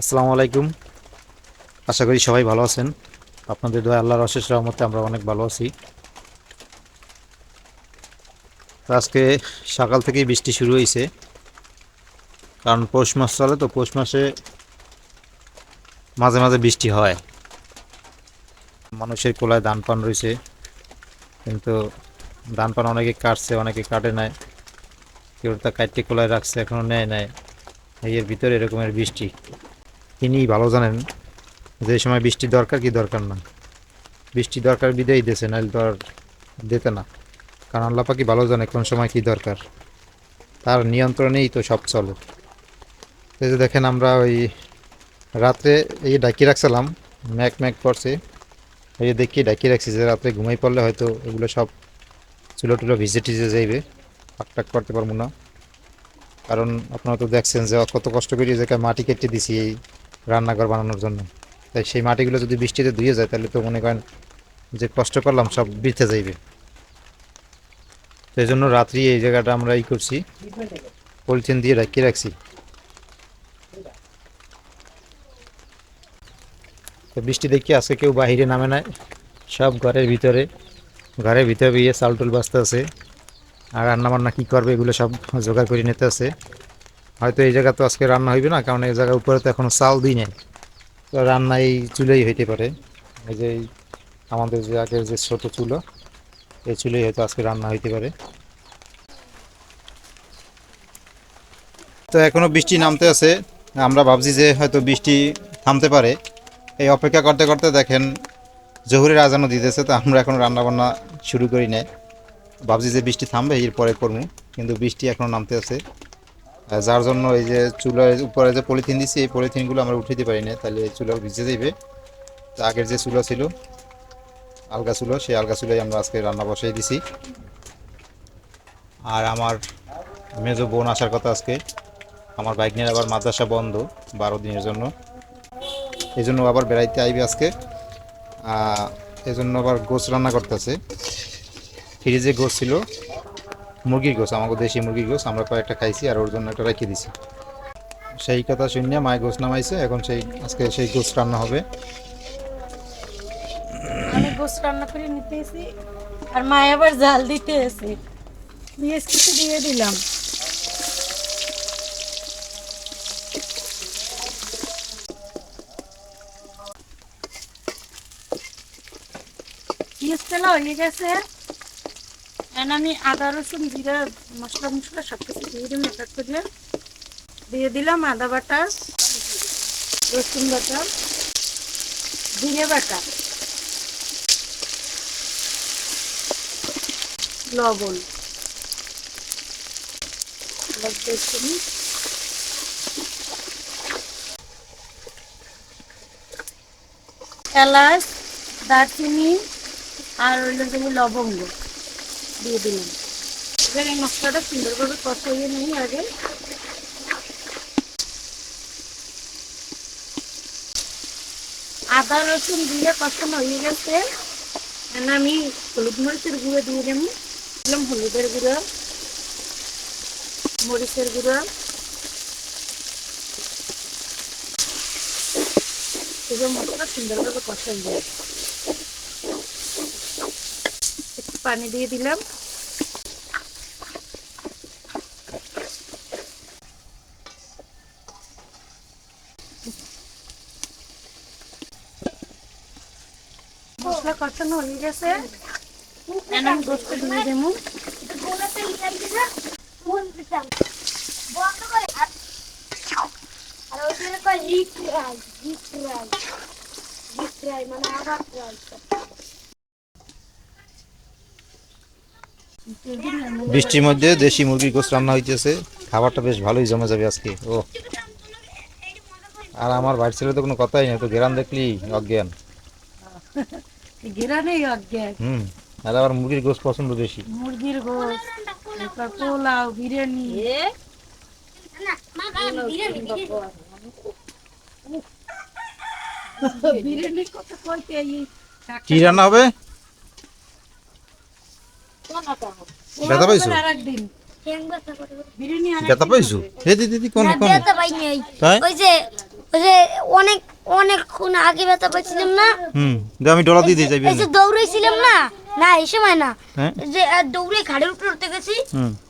আসসালামু আলাইকুম। আশা করি সবাই ভালো আছেন। আপনাদের দয়া আল্লাহর অশেষ রহমতে আমরা অনেক ভালো আছি। আজকে সকাল থেকেই বৃষ্টি শুরু হয়েছে। কারণ পৌষ মাস চলে তো পৌষ মাসে মাঝে মাঝে বৃষ্টি হয়। মানুষের কোলায় ধান পান রয়েছে। কিন্তু ধান পান অনেকে কাটছে, অনেকে কাটে নাই। কেউ তা কাটতে কোলায় রাখছে, এখনও নেয় নাই। এর ভিতরে এরকমের বৃষ্টি। তিনি ভালো জানেন যে সময় বৃষ্টি দরকার কি দরকার না। বৃষ্টি দরকার বিদেই দিয়েছে, নাহলে তো আর দিতে না। কারণ আল্লাহ পাকি ভালো জানে কোন সময় কি দরকার। তার নিয়ন্ত্রণেই তো সব চলে। এই যে দেখেন আমরা ওই রাত্রে এই ডাকি রাখছিলাম, ম্যাক ম্যাক করছে। এই যে দেখি ডাকি রাখছি যে রাত্রে ঘুমাই পড়লে হয়তো এগুলো সব চুলো টুলো ভিজে টিজে যাইবে টাক করতে পারব না। কারণ আপনারা তো দেখছেন যে কত কষ্ট করে যে মাটি কেটে দিছি এই রান্নাঘর বানানোর জন্য। তাই সেই মাটিগুলো যদি বৃষ্টিতে ধুয়ে যায়, তাহলে তো মনে করেন যে কষ্ট করলাম, সব বৃথে যাইবে। সেই জন্য রাত্রি এই জায়গাটা আমরা ই করছি, পলিথিন দিয়ে রাখিয়ে রাখছি। তো বৃষ্টি দেখি আজকে কেউ বাহিরে নামে নাই, সব ঘরের ভিতরে। ঘরের ভিতরে গিয়ে চাল টুল বাঁচতে আছে। আর রান্না বান্না কী করবে এগুলো সব জোগাড় করে নিতে আছে। হয়তো এই জায়গা তো আজকে রান্না হইবে না, কারণ এই জায়গার উপরে তো এখনও চাল দিই নাই। তো রান্না এই চুলেই হইতে পারে। এই যে আমাদের যে আগের যে ছোট চুলো, এই চুলেই হয়তো আজকে রান্না হইতে পারে। তো এখনও বৃষ্টি নামতে আছে। আমরা ভাবছি যে হয়তো বৃষ্টি থামতে পারে। এই অপেক্ষা করতে করতে দেখেন জহুরের আজানও দিতেছে, তো আমরা এখন রান্না বান্না শুরু করি নাই। ভাবছি যে বৃষ্টি থামবে, এরপরে করব কিন্তু বৃষ্টি এখনও নামতে আছে। যার জন্য এই যে চুলার উপরে যে পলিথিন দিছি, এই পলিথিনগুলো আমরা উঠাইতে পারি না, তাহলে এই চুলা ভিজে যাইবে। তো আগের যে চুলা ছিল, আলগা চুলো, সেই আলগা চুলাই আমরা আজকে রান্না বসাই দিছি। আর আমার মেজো বোন আসার কথা আজকে। আমার বাইক নিয়ে আবার মাদ্রাসা বন্ধ বারো দিনের জন্য। এই জন্য আবার বেড়াইতে আইবে আজকে। এই জন্য আবার গোছ রান্না করতেছে। ফ্রিজে গোছ ছিল। মুরগির গোছ আমাকে দেশি মুরগির গোছ আমরা কয়েকটা খাইছি আর ওর জন্য একটা রেখে দিছি। সেই কথা শুনিয়া মায় গোস নামাইছে, এখন সেই, আজকে সেই গোছ রান্না হবে। আমি গোস রান্না করে নিতেছি, আর মা আবার জাল দিতে এসে দিয়ে কিছু দিয়ে দিলাম। পেঁয়াজ তেলা হয়ে গেছে। এখন আমি আদা রসুন, জিরা, মশলা মশলা সব কিছু দিয়ে দিলাম, এক করে। দিয়ে দিলাম আদা বাটা, রসুন বাটা, জিরে বাটা, লবণ। এলাচ, দারচিনি, আর হইল যে লবঙ্গ। দিয়ে দিলাম। এবার এই মশলাটা সুন্দরভাবে কষাইয়ে নিই আগে। আদা, রসুন দিয়ে কষানো হয়ে গেছে। আমি হলুদ মরিচের গুঁড়ো দিয়ে দেবো দিলাম হলুদের গুঁড়ো, মরিচের গুঁড়ো। এগুলো মশলা সুন্দরভাবে কষাই দিয়ে একটু পানি দিয়ে দিলাম। মশলা কষানো হয়ে গেছে। আমি গোস্ত দিয়ে দেবো। বৃষ্টির মধ্যে দেশি মুরগির গোছ রান্না হইতেছে। খাবারটা বেশ ভালোই জমে যাবে আজকে। ও আর আমার বাড়ির ছেলে তো কোনো কথাই নেই তো গেরান দেখলি অজ্ঞান? অজ্ঞান। হুম আর আবার মুরগির গোছ পছন্দ বেশি। মুরগির গোস পোলাও বিরিয়ানি। কি রান্না হবে? ব্যথা পাইছো? ব্যথা পাইছো? হে দিদি দিদি কোন কোন? ব্যথা ওই তাই? ওই যে ওই যে অনেক অনেকক্ষণ আগে ব্যথা পাইছিলাম না? হুম যে আমি ডলা দিয়ে যাইবি এই যে দৌড়াইছিলাম না? না এই সময় না। হ্যাঁ? যে দৌড়ে ঘাড়ের উপর উঠতে গেছি।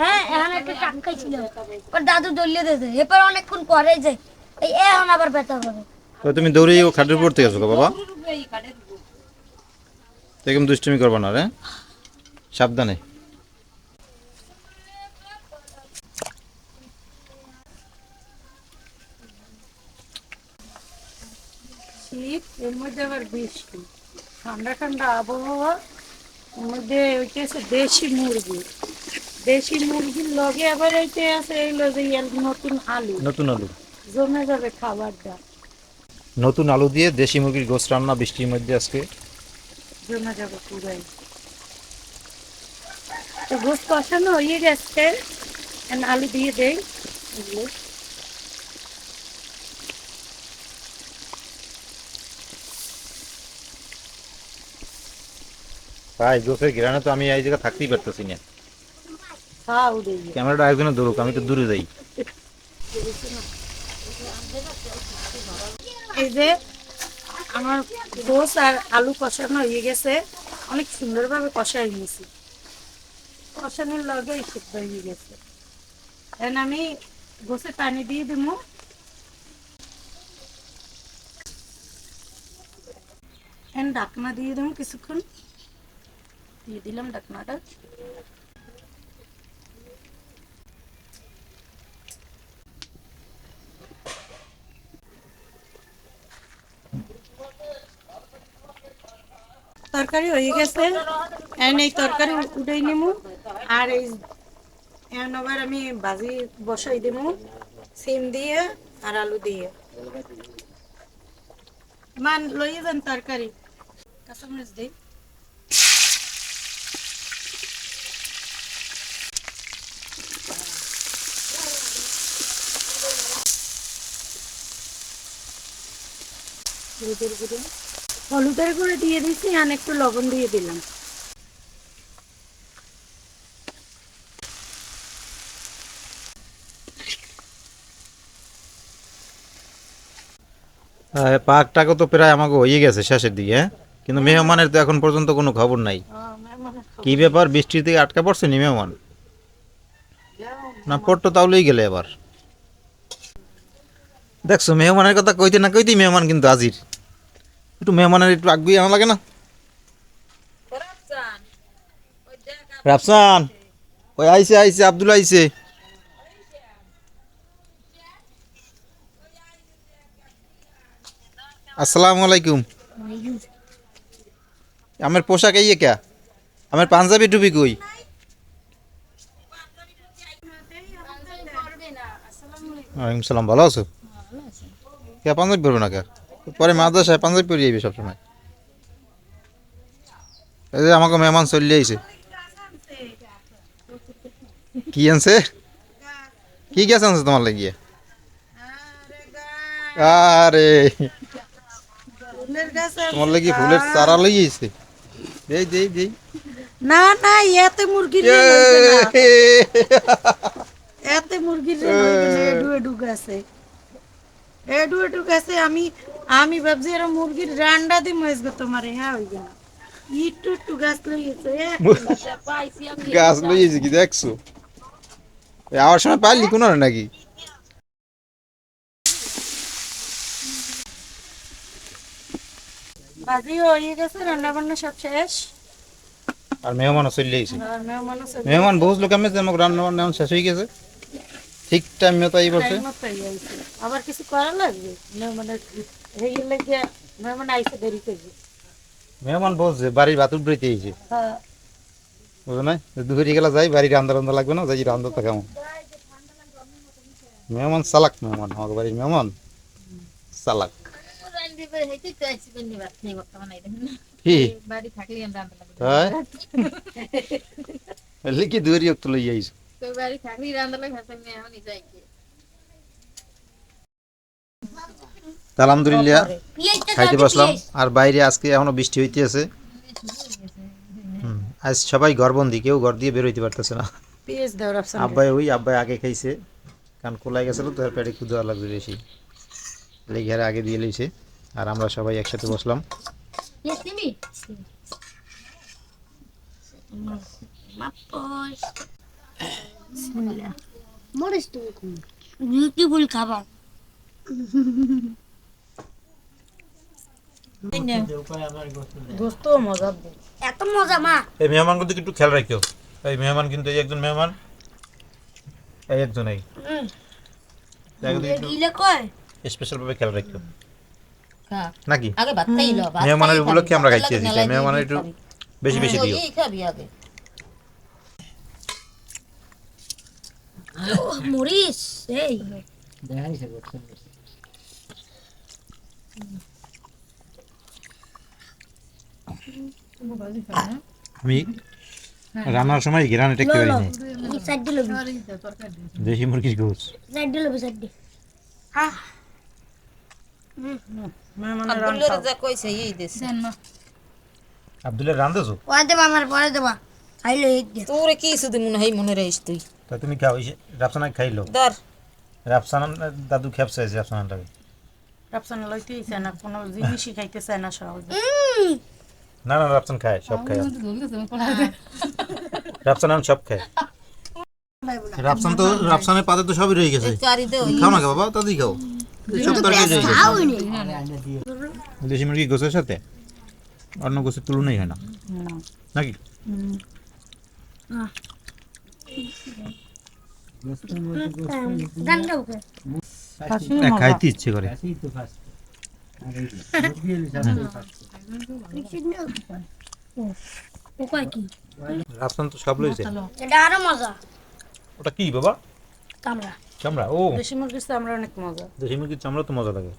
হ্যাঁ এখন একটা টাক খাইছিলাম। এবার দাদু দলিয়ে দিতে এরপর অনেকক্ষণ পরে যে এই এখন আবার ব্যথা করে তো তুমি দৌড়ে ও খাটের উপর গেছো গো বাবা? দেখুন দুষ্টুমি করবা না রে? সাবধানে। শীত এর মধ্যে আবার বৃষ্টি। ঠান্ডা ঠান্ডা আবহাওয়া এর মধ্যে ওইটাছে দেশি মুরগি। দেশি মুরগির লগে আবার এইটা আছে এই লগে নতুন আলু। নতুন আলু। জমে যাবে খাবারটা। নতুন আলু দিয়ে দেশি মুরগির গোস রান্না বৃষ্টির মধ্যে আজকে। জমে যাবে পুরাই। তো গোস কষানো হয়ে গেছে আলু দিয়ে দেই। এগুলো। ভাই গোসের ঘেরানো তো আমি এই জায়গায় থাকতেই পারতেছি না। ক্যামেরাটা একজনে ধরুক আমি তো দূরে যাই। এই যে আমার গোস আর আলু কষানো হয়ে গেছে। অনেক সুন্দরভাবে কষা হয়ে গেছে কষানোর লগে সিদ্ধ হয়ে গেছে। এখন আমি গোসে পানি দিয়ে দিব। এখন ঢাকনা দিয়ে দেবো কিছুক্ষণ। দিয়ে দিলাম ঢাকনাটা তরকারি হয়ে গেছে এখন এই তরকারি উঠাই নিমু আর এই এখন আবার আমি ভাজি বসাই দিব সিম দিয়ে আর আলু দিয়ে মান লইয়ে যান তরকারি কাঁচামরিচ দিই হলুদের গুঁড়ো। হলুদের গুঁড়ো দিয়ে দিচ্ছি আর একটু লবণ দিয়ে দিলাম। পাকটাকে তো প্রায় আমাকে হয়ে গেছে শেষের দিকে হ্যাঁ? কিন্তু মেহমানের তো এখন পর্যন্ত কোনো খবর নাই। কি ব্যাপার, বৃষ্টির থেকে আটকা পড়ছে নি মেহমান? না পড়তো তাহলেই গেলে এবার। দেখছ, মেহমানের কথা কইতে না কইতেই মেহমান কিন্তু হাজির। একটু মেহমানের একটু আগুই আনা লাগে না? রাফসান। ওই আইসে আইসে আব্দুল আইছে আসসালামু আলাইকুম। আমার পোশাক এই কে আমার পাঞ্জাবি টুপি কই? ওয়ালাইকুম সালাম ভালো আছো। কে পাঞ্জাবি পরবে না কে? পরে মাদ্রাসায় পাঞ্জাবি পরে যাইবে সবসময়। এই যে আমাকে মেহমান চলে আইছে। কি আনছে? কি গ্যাস আনছে তোমার লাগিয়ে? আরে। গাছ তোমার লাগি ফুলের চারা আইছে। দেই দেই দেই। না না এতে মুরগির। এতে মুরগির রেল হইবে না, এডু এডু গাছে এডু এডু গাছে আমি আমি ভাবছি এরা মুরগির রান্ডা দি মহেশ গো তোমার হ্যাঁ হইবে না। ইটু একটু গাছ লইয়েছে গাছ লই কি দেখছ? আওয়ার সময় পাইলি কোনো নাকি? ভাজি হয়ে গেছে রান্না বান্না সব শেষ। আর মেহমানও চলে আইছে মেহমান আছে মেহমান বহুত লোক আমি রান্না বান্না শেষ হয়ে গেছে? ঠিক টাইম মতো বসে আবার কিছু করা লাগবে? লাগে মেহমান আইসে দেরি করবে মেহমান বলছে বাড়ির বাতুর বেরিতে আইছে হ্যাঁ। বুঝো না দুপুরে গেলা যাই বাড়ির রান্না রান্না লাগবে না যাই রান্না তো কেমন। মেহমান চালাক মেহমান আমাকে বাড়ির মেহমান চালাক। কি? বাড়ি থাকলে আমরা লিখি দুয়ারি আইছো তো বাড়ি রান্না লাগে হাতে মেয়ে এখনই যাই কি আলহামদুলিল্লাহ খাইতে বসলাম। আর বাইরে আজকে এখনও বৃষ্টি হইতে আছে হুম, আজ সবাই ঘরবন্দি কেউ ঘর দিয়ে বের হইতে পারতেছে না। আব্বাই ওই আব্বাই আগে খাইছে। কারণ কোলাই গেছিল তো এর পেটে ক্ষুদা লাগবে বেশি। লেগিয়ারে আগে দিয়ে লইছে। আর আমরা সবাই একসাথে বসলাম। Yes, নিবি? মাপস। মরিস তুমি কোন? বিউটিফুল খাবার এত মজা মা। এই মেহমানগুলো দিকে একটু খেয়াল রাখিও। এই মেহমান কিন্তু এই একজন মেহমান এই একজন এই। স্পেশাল ভাবে খেয়াল রাখিও। নাকি? মেহমানের উপলক্ষে আমরা মেলায় মেহমানের একটু বেশি বেশি দিও। খাবি আগে। মরিস এই। আমি রান্নার সময় ঘেরান এটা লো পারি লো না সাইড দিল দেশি মুরগির গোস সাইড দিল সাইড দি মেহমানের আব্দুল্লাহ যা কইছে এই দেশে। আব্দুল্লাহ রান্ধেছো? পরে দেবা আমার পরে দেবা। খাইলো এই তোরে কি শুধু মনে হয় মনে রইস তুই? তা তুমি খাও রাফসানা খাইলো। ধর। রাফসানা দাদু খেপছে রাফসানাটাকে। রাপসান লইতেই চায় না কোনো জিনিসই খাইতে চায় না সহজে। না না রাফসান খায় সব খায়। রাফসান আমি সব খায়। রাফসান তো রাফসানের পাতে তো সবই রয়ে গেছে। চারি খাও না বাবা? তাতেই খাও। সব তরকারি রয়ে গেছে। দেশি মুরগি গোছের সাথে অন্য গোছের তুলনাই হয় না। নাকি? খাইতে ইচ্ছে করে। রাফসান তো সব লইছে। এটা আরও মজা। ওটা কি বাবা? কামড়া চামড়া ও। দেশি মুরগির আমরা অনেক মজা। দেশি মুরগির চামড়া তো মজা লাগে।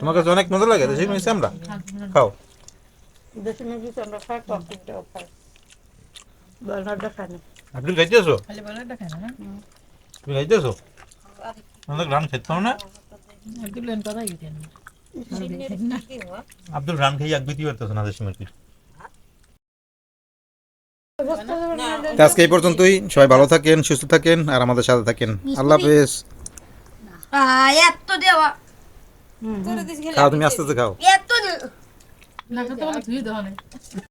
তোমার কাছে অনেক মজা লাগে দেশি মুরগির চামড়া? খাও। দেশি মুরগির খাই কফিটাও খাই না খাইতেছো তুমি খাইতেছো? অনেক রান খেতে না? আব্দুল রান খাই এক বিতি পারতেছো না দেশি আজকে এই পর্যন্তই। সবাই ভালো থাকেন সুস্থ থাকেন আর আমাদের সাথে থাকেন। আল্লাহ হাফেজ। এত দেওয়া। খাও তুমি আস্তে আস্তে খাও। এত